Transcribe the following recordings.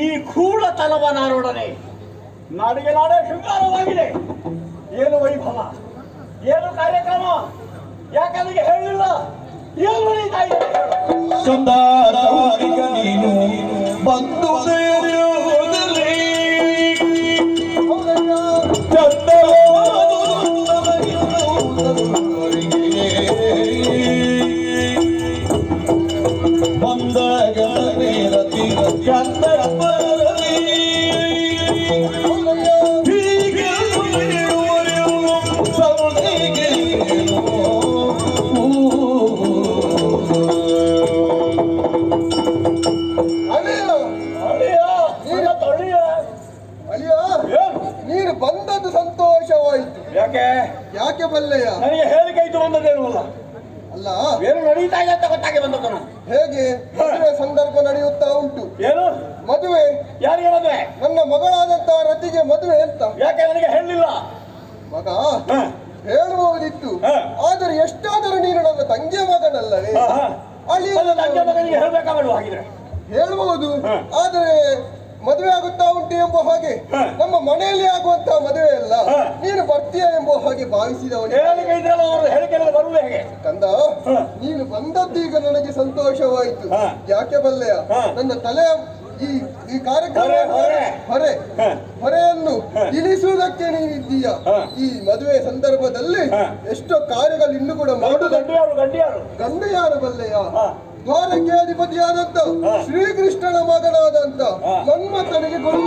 ಈ ಕೂಡ ತಲವ ನಾರೊಡನೆ ನಾಡಿಗೆ ನಾಡೇ ಶೃಂಗಾರವಾಗಿದೆ. ಏನು ವೈಭವ? ಏನು ಕಾರ್ಯಕ್ರಮ? ಯಾಕಂದ್ರೆ ಹೇಳಿಲ್ಲ? ಏನು ಸುಂದರ ನೀನು ಬಂದದ್ದು ಸಂತೋಷವಾಯಿತು. ಯಾಕೆ? ಯಾಕೆ ಬಲ್ಲೆಯ ನನಗೆ ಹೇಳಿಕೆ ಇತ್ತು ಬಂದದ್ದೇನು ಅಲ್ಲ? ಅಲ್ಲ. ಏನು ನಡೀತಾ ಇದೆ ಅಂತ ಗೊತ್ತಾಗಿ ಬಂದದ್ದು ನಾನು ಹೇಗೆ? ಮದುವೆ ಸಂದರ್ಭ ನಡೆಯುತ್ತಾ ಉಂಟು. ಏನು? ಮದುವೆ? ಯಾರಿಗೆ ಮದುವೆ? ನನ್ನ ಮಗಳಾದಂತ ರತಿಗೆ ಮದುವೆ ಅಂತ. ಯಾಕೆ ನನಗೆ ಹೇಳಲಿಲ್ಲ? ಮಗ ಹೇಳಬಹುದಿತ್ತು ಆದರೆ ಎಷ್ಟಾದರೂ ನೀನು ನನ್ನ ತಂಗಿಯ ಮಗನಲ್ಲವೇ? ಅಲ್ಲಿ ಹ. ಅಳಿಯ ನನ್ನ ತಂದೆ ಮಗನಿಗೆ ಹೇಳ್ಬೇಕಾಗಲ್ವ ಹಾಗಿದ್ರೆ? ಹೇಳಬಹುದು ಆದರೆ ಮದುವೆ ಆಗುತ್ತಾ ಉಂಟು ಎಂಬ ಹಾಗೆ. ನಮ್ಮ ಮನೆಯಲ್ಲಿ ಆಗುವಂತಹ ಮದುವೆ ಅಲ್ಲ. ನೀನು ಬರ್ತೀಯ ಎಂಬ ಹಾಗೆ ಭಾವಿಸಿದವನು ಕಂದ. ನೀನು ಬಂದದ್ದು ಈಗ ನನಗೆ ಸಂತೋಷವಾಯಿತು. ಯಾಕೆ ಬಲ್ಲೆಯ. ನನ್ನ ತಲೆ ಈ ಈ ಕಾರ್ಯಕ್ರಮ ಹೊರೆ. ಹೊರೆಯನ್ನು. ಇಳಿಸುವುದಕ್ಕೆ ನೀನಿದ್ದೀಯ. ಈ ಮದುವೆ ಸಂದರ್ಭದಲ್ಲಿ. ಎಷ್ಟೋ ಕಾರ್ಯಗಳು ಇನ್ನು ಕೂಡ ಮಾಡುವುದು ಗಂಡ ಯಾರು ಬಲ್ಲೆಯ. ದ್ವಾರಕ್ಕೆ ಅಧಿಪತಿಯಾದಂತ. ಶ್ರೀಕೃಷ್ಣನ ಮಗನಾದಂತ. ಮನ್ಮಥನಿಗೆ ಗುರು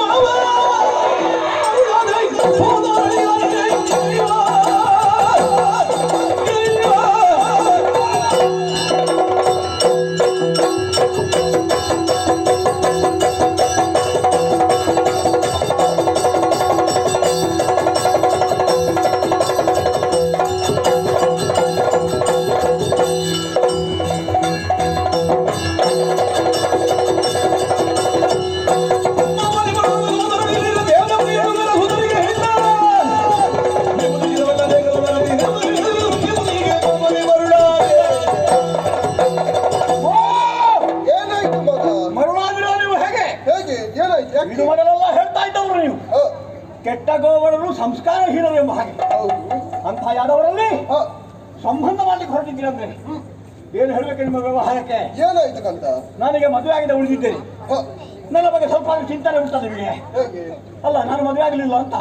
ಮೊದಲೆಲ್ಲ ಹೇಳ್ತಾ ಇದ್ದವರು ನೀವು. ಕೆಟ್ಟ ಗೋವರರು ಸಂಸ್ಕಾರಹೀನರು ಎಂಬ ಹಾಗೆ. ಹೌದು. ಅಂತ ಯಾದವರಲ್ಲಿ ಸಂಬಂಧ ಮಾಡ್ಲಿಕ್ಕೆ ಹೊರಟಿದ್ದೀರಂದ್ರೆ ಏನು ಹೇಳ್ಬೇಕು ನಿಮ್ಮ ವ್ಯವಹಾರಕ್ಕೆ? ಏನಾಯ್ತು ಕಂತ? ನನಗೆ ಮದುವೆ ಆಗಿದೆ ಉಳಿದಿದ್ದೇನೆ. ನನ್ನ ಬಗ್ಗೆ ಸ್ವಲ್ಪ ಚಿಂತನೆ ಉಂಟದ ನಿಮಗೆ? ಅಲ್ಲ ನಾನು ಮದುವೆ ಆಗಲಿಲ್ಲ ಅಂತ.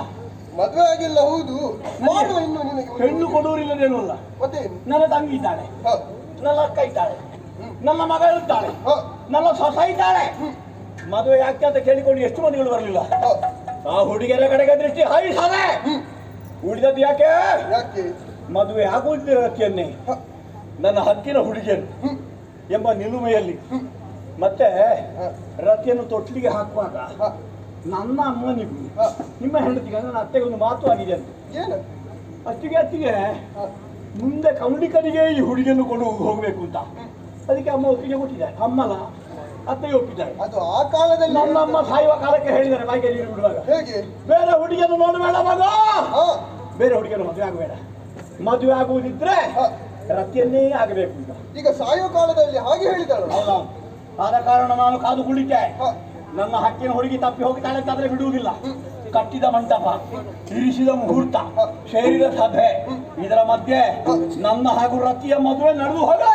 ಮದುವೆ ಆಗಿಲ್ಲ ಹೌದು. ಮಾಡುವ ಇನ್ನು ನಿನಗೆ ಹೆಣ್ಣು ಕೊಡುವರಿಲ್ಲದೇನು ಅಲ್ಲ? ಮತ್ತೆ ನನ್ನ ತಂಗಿ ಇದ್ದಾಳೆ. ನನ್ನ ಅಕ್ಕ ಇದ್ದಾಳೆ. ನನ್ನ ಮಗಳಿದ್ದಾಳೆ ನನ್ನ ಸೊಸ ಇದ್ದಾಳೆ. ಮದುವೆ ಯಾಕೆ ಅಂತ ಕೇಳಿಕೊಂಡು ಎಷ್ಟು ಮಂದಿಗಳು ಬರಲಿಲ್ಲ? ಆ ಹುಡುಗಿಯರ ಕಡೆಗೆ ದೃಷ್ಟಿ ಹಾಯಿಸದೆ. ಉಳಿದದ್ದು ಯಾಕೆ? ಯಾಕೆ? ಮದುವೆ ಆಗುವುದಿಲ್ಲ ರತಿಯನ್ನೇ ನನ್ನ ಹಕ್ಕಿನ ಹುಡುಗಿಯನ್ನು ಎಂಬ ನಿಲುಮೆಯಲ್ಲಿ. ಮತ್ತೆ ರತಿಯನ್ನು ತೊಟ್ಟಿಗೆ ಹಾಕುವಾಗ ನನ್ನ ಅಮ್ಮನಿಗೂ. ನಿಮ್ಮ ಹೆಂಡತಿಗೆ ನನ್ನ ಅತ್ತೆಗೆ ಒಂದು ಮಾತು ಆಗಿದೆ ಅಂತ. ಏನು? ಅತ್ತಿಗೆ ಮುಂದೆ ಕೌಂಡಿಕರಿಗೆ ಈ ಹುಡುಗಿಯನ್ನು ಕೊಂಡು ಹೋಗಬೇಕು ಅಂತ. ಅದಕ್ಕೆ ಅಮ್ಮ ಒಪ್ಪಿಗೆ ಕೊಟ್ಟಿದೆ ಅಮ್ಮನ ಅತ್ತೆಗೆ ಒಪ್ಪಿದ್ದಾರೆ. ಅದು ಆ ಕಾಲದಲ್ಲಿ ನನ್ನಮ್ಮ ಸಾಯುವ ಕಾಲಕ್ಕೆ ಹೇಳಿದ್ದಾರೆ ಬಾಯಿಗೆ ನೀರು ಬಿಡುವಾಗ. ಹೇಗೆ? ಬೇರೆ ಹುಡುಗಿಯನ್ನು ನೋಡಬೇಡ ಮಗ! ಹಾ. ಬೇರೆ ಹುಡುಗಿಯನ್ನು ಮದುವೆ ಆಗಬೇಡ. ಮದುವೆ ಆಗುವುದಿದ್ರೆ. ರತಿಯನ್ನೇ ಆಗಬೇಕು ಈಗ. ಸಾಯುವ ಕಾಲದಲ್ಲಿ ಹಾಗೆ ಹೇಳಿದಳು ಹೌದಾ? ಆದ ಕಾರಣ ನಾನು ಕಾದು ಕುಳಿತೆ ನನ್ನ ಹಕ್ಕಿನ ಹುಡುಗಿ ತಪ್ಪಿ ಹೋಗ್ತಾಳೆ ಅಂತಾದ್ರೆ ಬಿಡುವುದಿಲ್ಲ. ಕಟ್ಟಿದ ಮಂಟಪ ಇರಿಸಿದ ಮುಹೂರ್ತ ಸೇರಿದ ಸಭೆ ಇದರ ಮಧ್ಯೆ ನನ್ನ ಹಾಗೂ ರತಿಯ ಮದುವೆ ನಡೆದು ಹೋದೆ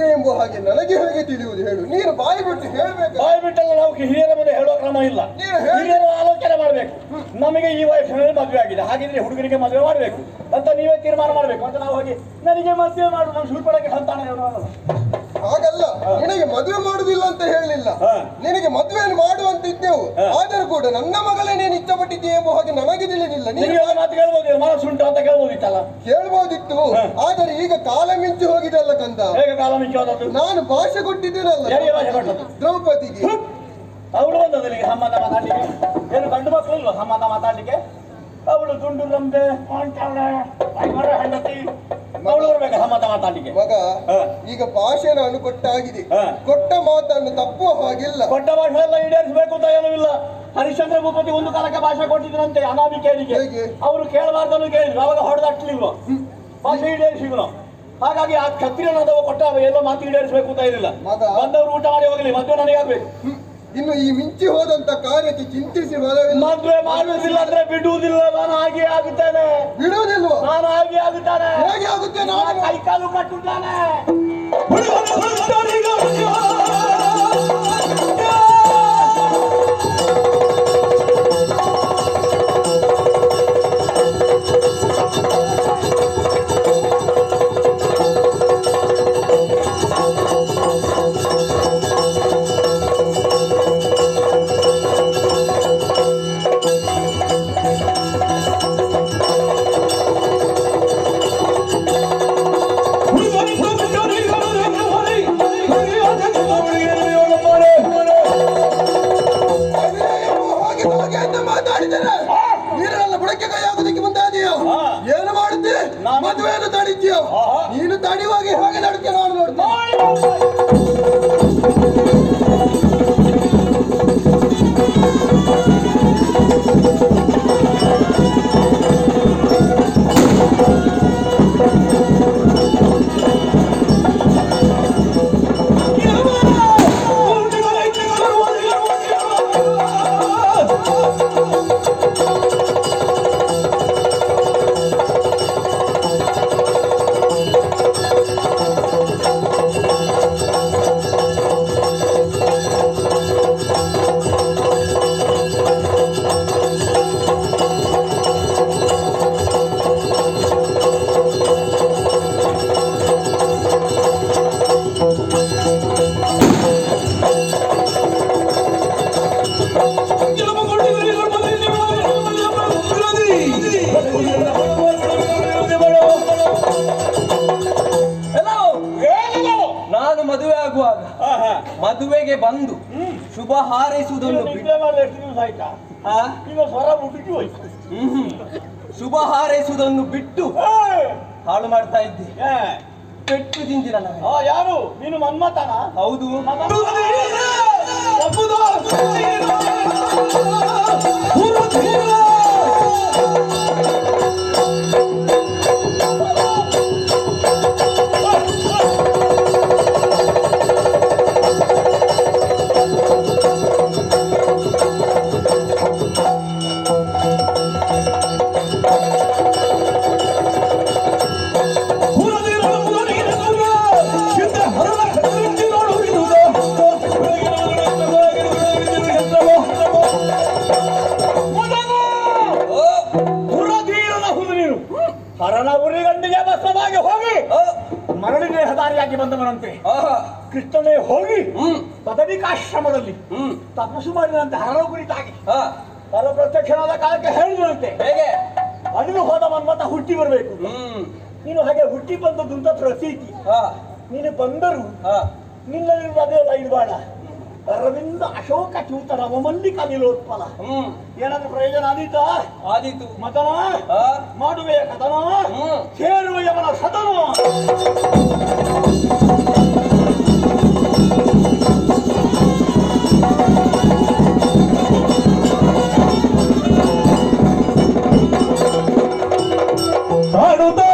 ಇದೆ ಎಂಬ ಹಾಗೆ ನನಗೆ ಹೇಗೆ ತಿಳಿಯುವುದು ಹೇಳು. ನೀನು ಬಾಯಿ ಬಿಟ್ಟು ಹೇಳ್ಬೇಕು. ಬಾಯಿ ಬಿಟ್ಟಲ್ಲ ನಾವು ಹಿರಿಯರ ಮುಂದೆ ಹೇಳುವ ಕ್ರಮ ಇಲ್ಲ. ನೀನು ಹೇಳು. ಹಿರಿಯರು ಆಲೋಚನೆ ಮಾಡಬೇಕು. ನಮಗೆ ಈ ವಯಸ್ಸಿನಲ್ಲಿ ಮದುವೆ ಆಗಿದೆ. ಹಾಗಿದ್ರೆ ಹುಡುಗರಿಗೆ ಮದುವೆ ಮಾಡಬೇಕು. ಅಂತ ನೀವೇ ತೀರ್ಮಾನ ಮಾಡಬೇಕು. ಅಂತ ನಾವು ಹೋಗಿ ನನಗೆ ಮದುವೆ ಮಾಡು ನಾನು ಶೂರ್ಪಡಕ್ಕೆ ಸಂತಾನ ಹಾಗಲ್ಲ. ನಿನಗೆ ಮದುವೆ ಮಾಡುದಿಲ್ಲ ಅಂತ ಹೇಳಲಿಲ್ಲ ನಿನಗೆ ಮದುವೆ ಮಾಡುವಂತ ಇದ್ದೆವು. ಆದರೂ ಕೂಡ ನನ್ನ ಮಗಳೇ ನೀನು ಇಷ್ಟಪಟ್ಟಿದ್ದೀಯ ಎಂಬ ಹಾಗೆ ನನಗೆ ತಿಳಿದಿಲ್ಲ. ನೀನು ಮಾತು ಮನಸ್ಸುಂಟು ಅಂತ ಕೇಳ್ಬೋದಿತ್ತಲ್ಲ? ಕೇಳ್ಬೋದಿತ್ತು. ಆದರೆ ಈಗ ಕಾಲ ಮಿಂಚಿ ಕಾಲ ಮಿಂಚೋದದ್ದು ನಾನು ಭಾಷೆ ಕೊಟ್ಟಿದ್ದೀನಲ್ಲ? ಯಾರಿಗೆ ಭಾಷೆ ಕೊಟ್ಟದ್ದು? ದ್ರೌಪದಿಗೆ. ಅವಳು ಬಂದದಲ್ಲಿಗೆ ಸಂಬಂಧ ಮಾತಾಡ್ಲಿಕ್ಕೆ? ಏನು ಗಂಡು ಮಕ್ಕಳು ಇಲ್ವಾ ಸಂಬಂಧ ಮಾತಾಡ್ಲಿಕ್ಕೆ? ಅವಳು ದುಂಡು ಐವರ ಹೆಂಡತಿ. ಅವಳು ಬರ್ಬೇಕಾ ಸಂಬಂಧ ಮಾತಾಡ್ಲಿಕ್ಕೆ. ಮಗ ಈಗ ಭಾಷೆ ನಾನು ಕೊಟ್ಟಾಗಿದೆ. ಕೊಟ್ಟ ಮಾತನ್ನು ತಪ್ಪುವ ಹಾಗಿಲ್ಲ. ಕೊಟ್ಟ ಭಾಷೆ ಎಲ್ಲ ಈಡೇರಿಸಬೇಕು ಅಂತ ಏನೂ ಇಲ್ಲ. ಹರಿಶ್ಚಂದ್ರ ಭೂಪತಿ ಒಂದು ಕಾಲಕ್ಕೆ ಭಾಷೆ ಕೊಟ್ಟಿದ್ರಂತೆ ಅನಾಮಿಕೇರಿಗೆ? ಅವರು ಕೇಳಬಾರ್ದನ್ನು ಕೇಳಿದ್ರು ಅವಾಗ ಹೊಡೆದಟ್ಲಿಲ್ವ? ಭಾಷೆ ಈಡೇರಿಸಿದ್ರು. ಹಾಗಾಗಿ ಆ ಕ್ಷತ್ರಿಯನಾದವ ಕೊಟ್ಟ ಎಲ್ಲ ಮಾತು ಈಡೇರಿಸಬೇಕು ಅಂತ ಇರಲಿಲ್ಲ ಬಂದವರು ಊಟ ಮಾಡಿ ಹೋಗಲಿ ಮದುವೆ ನನಗೆ ಆಗ್ಬೇಕು. ಇನ್ನು ಈ ಮಿಂಚಿ ಹೋದಂತ ಕಾರ್ಯಕ್ಕೆ ಚಿಂತಿಸಿ ಮದುವೆ ಮಾಡುವುದಿಲ್ಲ ಅಂದ್ರೆ ಬಿಡುವುದಿಲ್ಲ ನಾನು ಹಾಗೆ ಆಗುತ್ತೇನೆ. ಬಿಡುವುದಿಲ್ಲ ನಾನು ಹಾಗೆ ಆಗುತ್ತಾನೆ. ಹೇಗೆ ಆಗುತ್ತೆ ನಾನು? ಕೈ ಕಾಲು ಕಟ್ಟುತ್ತಾನೆ. ನಾನು ಮದುವೆ ಆಗುವಾಗ ಆಹಾ. ಮದುವೆಗೆ ಬಂದು ಶುಭ ಹಾರೈಸುವುದನ್ನು. ಶುಭ ಹಾರೈಸುವುದನ್ನು ಬಿಟ್ಟು ಹಾಳು ಮಾಡ್ತಾ ಇದ್ದೆ. ಪೆಟ್ಟು ತಿಂದಿರ ಯಾರು? ನೀನು ಮನ್ಮತನ ಹೌದು. ದೇಹದಾರಿಯಾಗಿ ಬಂದವನಂತೆ. ಕೃಷ್ಣನೇ ಹೋಗಿ ಪದವಿಕಾಶ್ರಮದಲ್ಲಿ ತಪಸ್ಸು ಮಾಡಿದಂತೆ ಹರಳು ಕುರಿತಾಗಿ ಆ, ಪರ ಪ್ರತ್ಯಕ್ಷನಾದ ಕಾಲಕ್ಕೆ ಹೇಳಿದಂತೆ ಹೇಗೆ? ಅಳಿದು ಹೋದ ಮನ್ಮತ ಹುಟ್ಟಿ ಬರಬೇಕು. ನೀನು ಹಾಗೆ ಹುಟ್ಟಿ ಬಂದದ್ದು ಅಂತ ಪ್ರತೀತಿ ನೀನು ಬಂದರು. ನಿನ್ನಲ್ಲಿರುವ ಅದೇ ಇಲ್ಬೇಡ ಅರವಿಂದ ಅಶೋಕ ಚೂತರ ಮಲ್ಲಿಕ ನಿಲೋತ್ಪಲ ಹ್ಮ್. ಏನಾದ್ರೂ ಪ್ರಯೋಜನ? ಆದೀತಾ? ಆದೀತು. ಮತನ? ಮಾಡುವೆಯ ಕಥನ? ಸೇರುವೆಯವನ ಸದನ? Saludos.